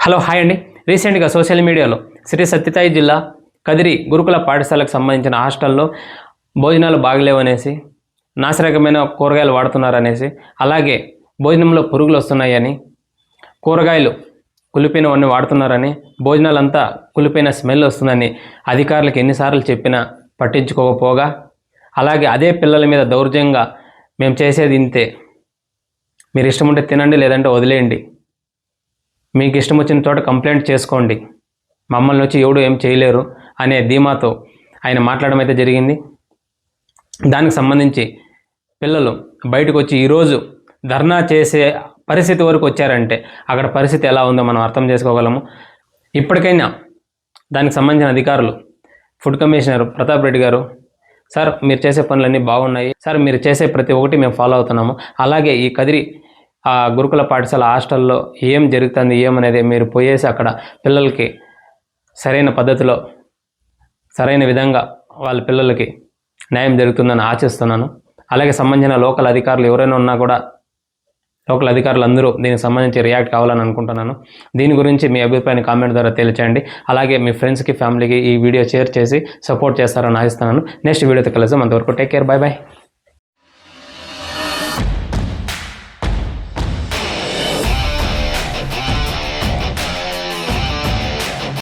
Hello hi అండి. రీసెంట్గా social మీడియాలో శ్రీ సత్యసాయి జిల్లా కదిరి గురుకుల పాఠశాలకు సంబంధించిన హాస్టల్లో భోజనాలు బాగలేవనేసి నాసిరకమైన కూరగాయలు వాడుతున్నారనేసి అలాగే భోజనంలో పురుగులు వస్తున్నాయని కూరగాయలు కులిపోయినవన్నీ వాడుతున్నారని భోజనాలంతా కులిపోయిన స్మెల్ వస్తుందని అధికారులకు ఎన్నిసార్లు చెప్పినా పట్టించుకోకపోగా అలాగే అదే పిల్లల మీద దౌర్జంగా మేము చేసేది ఇంతే. మీరు ఇష్టం ఉంటే తినండి లేదంటే వదిలేయండి. మీకు ఇష్టం వచ్చిన చోట కంప్లైంట్ చేసుకోండి. మమ్మల్ని వచ్చి ఎవడు ఏం చేయలేరు అనే ధీమాతో ఆయన మాట్లాడడం అయితే జరిగింది. దానికి సంబంధించి పిల్లలు బయటకు వచ్చి ఈరోజు ధర్నా చేసే పరిస్థితి వరకు వచ్చారంటే అక్కడ పరిస్థితి ఎలా ఉందో మనం అర్థం చేసుకోగలము. ఇప్పటికైనా దానికి సంబంధించిన అధికారులు ఫుడ్ కమిషనర్ ప్రతాప్ రెడ్డి గారు సార్ మీరు చేసే పనులన్నీ బాగున్నాయి. సార్ మీరు చేసే ప్రతి ఒక్కటి మేము ఫాలో అవుతున్నాము. అలాగే ఈ కదిరి ఆ గురుకుల పాఠశాల హాస్టల్లో ఏం జరుగుతుంది ఏమనేది మీరు పోయేసి అక్కడ పిల్లలకి సరైన పద్ధతిలో సరైన విధంగా వాళ్ళ పిల్లలకి న్యాయం జరుగుతుందని ఆశిస్తున్నాను. అలాగే సంబంధించిన లోకల్ అధికారులు ఎవరైనా ఉన్నా కూడా లోకల్ అధికారులు అందరూ దీనికి సంబంధించి రియాక్ట్ కావాలని అనుకుంటున్నాను. దీని గురించి మీ అభిప్రాయాన్ని కామెంట్ ద్వారా తెలియచేయండి. అలాగే మీ ఫ్రెండ్స్కి ఫ్యామిలీకి ఈ వీడియో షేర్ చేసి సపోర్ట్ చేస్తారని ఆశిస్తున్నాను. నెక్స్ట్ వీడియోతో కలిసి అంతవరకు టేక్ కేర్. Bye bye